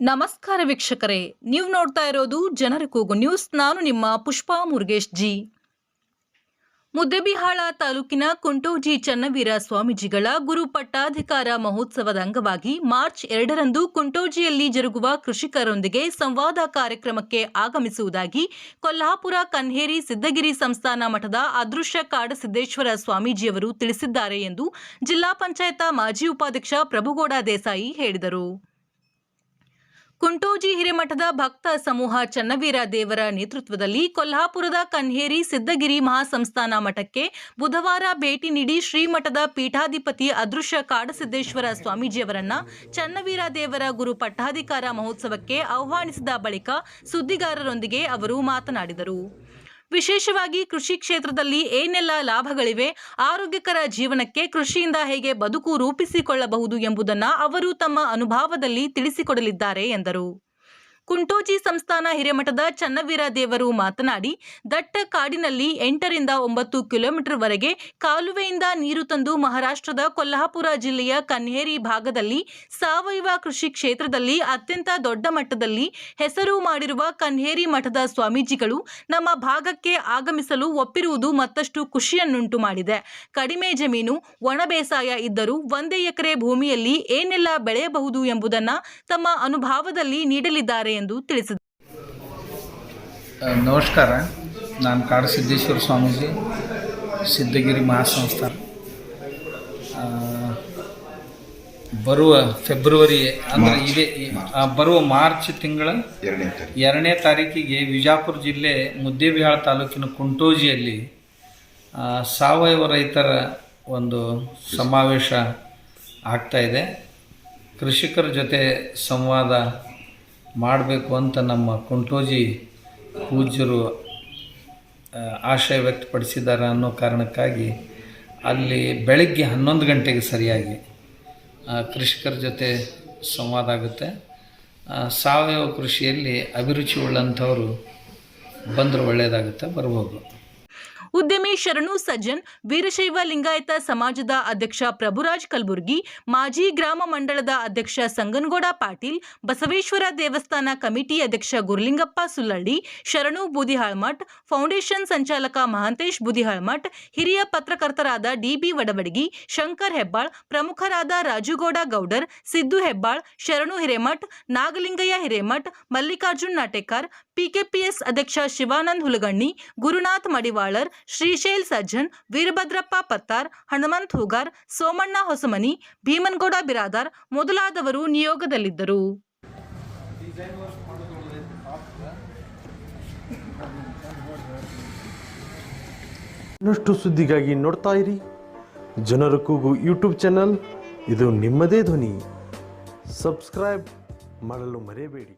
ನಮಸ್ಕಾರ ವೀಕ್ಷಕರೇ, ನೀವು ನೋಡ್ತಾ ಇರೋದು ಜನರ ಕೂಗು ನ್ಯೂಸ್. ನಾನು ನಿಮ್ಮ ಪುಷ್ಪಾ ಮುರುಗೇಶ್ ಜಿ. ಮುದ್ದೆಬಿಹಾಳ ತಾಲೂಕಿನ ಕುಂಟೋಜಿ ಚನ್ನವೀರ ಸ್ವಾಮೀಜಿಗಳ ಗುರು ಪಟ್ಟಾಧಿಕಾರ ಮಹೋತ್ಸವದ ಅಂಗವಾಗಿ ಮಾರ್ಚ್ ಎರಡರಂದು ಕುಂಟೋಜಿಯಲ್ಲಿ ಜರುಗುವ ಕೃಷಿಕರೊಂದಿಗೆ ಸಂವಾದ ಕಾರ್ಯಕ್ರಮಕ್ಕೆ ಆಗಮಿಸುವುದಾಗಿ ಕೊಲ್ಲಾಪುರ ಕನ್ಹೇರಿ ಸಿದ್ದಗಿರಿ ಸಂಸ್ಥಾನ ಮಠದ ಅದೃಶ್ಯ ಕಾಡಸಿದ್ದೇಶ್ವರ ಸ್ವಾಮೀಜಿಯವರು ತಿಳಿಸಿದ್ದಾರೆ ಎಂದು ಜಿಲ್ಲಾ ಪಂಚಾಯತ ಮಾಜಿ ಉಪಾಧ್ಯಕ್ಷ ಪ್ರಭುಗೌಡ ದೇಸಾಯಿ ಹೇಳಿದರು. ಕುಂಟೋಜಿ ಹಿರೇಮಠದ ಭಕ್ತ ಸಮೂಹ ಚನ್ನವೀರ ದೇವರ ನೇತೃತ್ವದಲ್ಲಿ ಕೊಲ್ಹಾಪುರದ ಕನ್ಹೇರಿ ಸಿದ್ದಗಿರಿ ಮಹಾಸಂಸ್ಥಾನ ಮಠಕ್ಕೆ ಬುಧವಾರ ಭೇಟಿ ನೀಡಿ ಶ್ರೀಮಠದ ಪೀಠಾಧಿಪತಿ ಅದೃಶ್ಯ ಕಾಡಸಿದ್ದೇಶ್ವರ ಸ್ವಾಮೀಜಿಯವರನ್ನ ಚನ್ನವೀರ ದೇವರ ಗುರು ಪಟ್ಟಾಧಿಕಾರ ಮಹೋತ್ಸವಕ್ಕೆ ಆಹ್ವಾನಿಸಿದ ಬಳಿಕ ಸುದ್ದಿಗಾರರೊಂದಿಗೆ ಅವರು ಮಾತನಾಡಿದರು. ವಿಶೇಷವಾಗಿ ಕೃಷಿ ಕ್ಷೇತ್ರದಲ್ಲಿ ಏನೆಲ್ಲ ಲಾಭಗಳಿವೆ, ಆರೋಗ್ಯಕರ ಜೀವನಕ್ಕೆ ಕೃಷಿಯಿಂದ ಹೇಗೆ ಬದುಕು ರೂಪಿಸಿಕೊಳ್ಳಬಹುದು ಎಂಬುದನ್ನು ಅವರು ತಮ್ಮ ಅನುಭವದಲ್ಲಿ ತಿಳಿಸಿಕೊಡಲಿದ್ದಾರೆ ಎಂದರು. ಕುಂಟೋಜಿ ಸಂಸ್ಥಾನ ಹಿರೇಮಠದ ಚನ್ನವೀರ ದೇವರು ಮಾತನಾಡಿ, ದಟ್ಟ ಕಾಡಿನಲ್ಲಿ ಎಂಟರಿಂದ ಒಂಬತ್ತು ಕಿಲೋಮೀಟರ್ ವರೆಗೆ ಕಾಲುವೆಯಿಂದ ನೀರು ತಂದು ಮಹಾರಾಷ್ಟ್ರದ ಕೊಲ್ಹಾಪುರ ಜಿಲ್ಲೆಯ ಕನ್ಹೇರಿ ಭಾಗದಲ್ಲಿ ಸಾವಯವ ಕೃಷಿ ಕ್ಷೇತ್ರದಲ್ಲಿ ಅತ್ಯಂತ ದೊಡ್ಡ ಮಟ್ಟದಲ್ಲಿ ಹೆಸರು ಮಾಡಿರುವ ಕನ್ಹೇರಿ ಮಠದ ಸ್ವಾಮೀಜಿಗಳು ನಮ್ಮ ಭಾಗಕ್ಕೆ ಆಗಮಿಸಲು ಒಪ್ಪಿರುವುದು ಮತ್ತಷ್ಟು ಖುಷಿಯನ್ನುಂಟು ಮಾಡಿದೆ. ಕಡಿಮೆ ಜಮೀನು, ಒಣ ಬೇಸಾಯ ಇದ್ದರೂ ಒಂದೇ ಎಕರೆ ಭೂಮಿಯಲ್ಲಿ ಏನೆಲ್ಲ ಬೆಳೆಯಬಹುದು ಎಂಬುದನ್ನು ತಮ್ಮ ಅನುಭವದಲ್ಲಿ ನೀಡಲಿದ್ದಾರೆ ಎಂದು ತಿಳಿಸಿದರು. ನಮಸ್ಕಾರ. ನಾನು ಕಾಡಸಿದ್ದೇಶ್ವರ ಸ್ವಾಮೀಜಿ ಸಿದ್ಧಗಿರಿ ಮಹಾಸಂಸ್ಥಾನ. ಆ, ಬರುವ ಫೆಬ್ರವರಿ ಅಂದರೆ ಇದೇ ಆ, ಬರುವ ಮಾರ್ಚ್ ತಿಂಗಳ ಎರಡನೇ ತಾರೀಕು. ಎರಡನೇ ತಾರೀಕಿಗೆ ವಿಜಾಪುರ ಜಿಲ್ಲೆ ಮುದ್ದೇಬಿಹಾಳ ತಾಲೂಕಿನ ಕುಂಟೋಜಿಯಲ್ಲಿ ಆ, ಸಾವಯವ ರೈತರ ಒಂದು ಸಮಾವೇಶ ಆಗ್ತಾ ಇದೆ. ಕೃಷಿಕರ ಜೊತೆ ಸಂವಾದ ಮಾಡಬೇಕು ಅಂತ ನಮ್ಮ ಕುಂಟೋಜಿ ಪೂಜ್ಯರು ಆಶಯ ವ್ಯಕ್ತಪಡಿಸಿದ್ದಾರೆ ಅನ್ನೋ ಕಾರಣಕ್ಕಾಗಿ ಅಲ್ಲಿ ಬೆಳಗ್ಗೆ ಹನ್ನೊಂದು ಗಂಟೆಗೆ ಸರಿಯಾಗಿ ಕೃಷಿಕರ ಜೊತೆ ಸಂವಾದ ಆಗುತ್ತೆ. ಸಾವಯವ ಕೃಷಿಯಲ್ಲಿ ಅಭಿರುಚಿ ಉಳ್ಳಂಥವರು ಬಂದರೆ ಒಳ್ಳೆಯದಾಗುತ್ತೆ ಬರ್ಬೋದು. ಉದ್ಯಮಿ ಶರಣು ಸಜ್ಜನ್, ವೀರಶೈವ ಲಿಂಗಾಯತ ಸಮಾಜದ ಅಧ್ಯಕ್ಷ ಪ್ರಭುರಾಜ್ ಕಲಬುರ್ಗಿ, ಮಾಜಿ ಗ್ರಾಮ ಮಂಡಳದ ಅಧ್ಯಕ್ಷ ಸಂಗನಗೌಡ ಪಾಟೀಲ್, ಬಸವೇಶ್ವರ ದೇವಸ್ಥಾನ ಕಮಿಟಿ ಅಧ್ಯಕ್ಷ ಗುರುಲಿಂಗಪ್ಪ ಸುಲ್ಲಳ್ಳಿ ಶರಣು ಬೂದಿಹಾಳ್ಮಠ್, ಫೌಂಡೇಶನ್ ಸಂಚಾಲಕ ಮಹಾಂತೇಶ್ ಬೂದಿಹಾಳ್ಮಠ್, ಹಿರಿಯ ಪತ್ರಕರ್ತರಾದ ಡಿಬಿ ವಡವಡಗಿ, ಶಂಕರ್ ಹೆಬ್ಬಾಳ್, ಪ್ರಮುಖರಾದ ರಾಜುಗೌಡ ಗೌಡರ್, ಸಿದ್ದು ಹೆಬ್ಬಾಳ್, ಶರಣು ಹಿರೇಮಠ್, ನಾಗಲಿಂಗಯ್ಯ ಹಿರೇಮಠ್, ಮಲ್ಲಿಕಾರ್ಜುನ್ ನಾಟೇಕರ್, ಪಿಕೆಪಿಎಸ್ ಅಧ್ಯಕ್ಷ ಶಿವಾನಂದ್ ಹುಲಗಣ್ಣಿ, ಗುರುನಾಥ್ ಮಡಿವಾಳರ್ ಶ್ರೀಶೈಲ್ ಸಜ್ಜನ್, ವೀರಭದ್ರಪ್ಪ ಪತ್ತಾರ್, ಹನುಮಂತ್ ಹೂಗಾರ್, ಸೋಮಣ್ಣ ಹೊಸಮನಿ, ಭೀಮನ್ಗೌಡ ಬಿರಾದಾರ್ ಮೊದಲಾದವರು ನಿಯೋಗದಲ್ಲಿದ್ದರು. ಇನ್ನಷ್ಟು ಸುದ್ದಿಗಾಗಿ ನೋಡ್ತಾ ಇರಿ. ಜನರ ಕೂಗು ಯೂಟ್ಯೂಬ್ ಚಾನಲ್, ಇದು ನಿಮ್ಮದೇ ಧ್ವನಿ. ಸಬ್ಸ್ಕ್ರೈಬ್ ಮಾಡಲು ಮರೆಯಬೇಡಿ.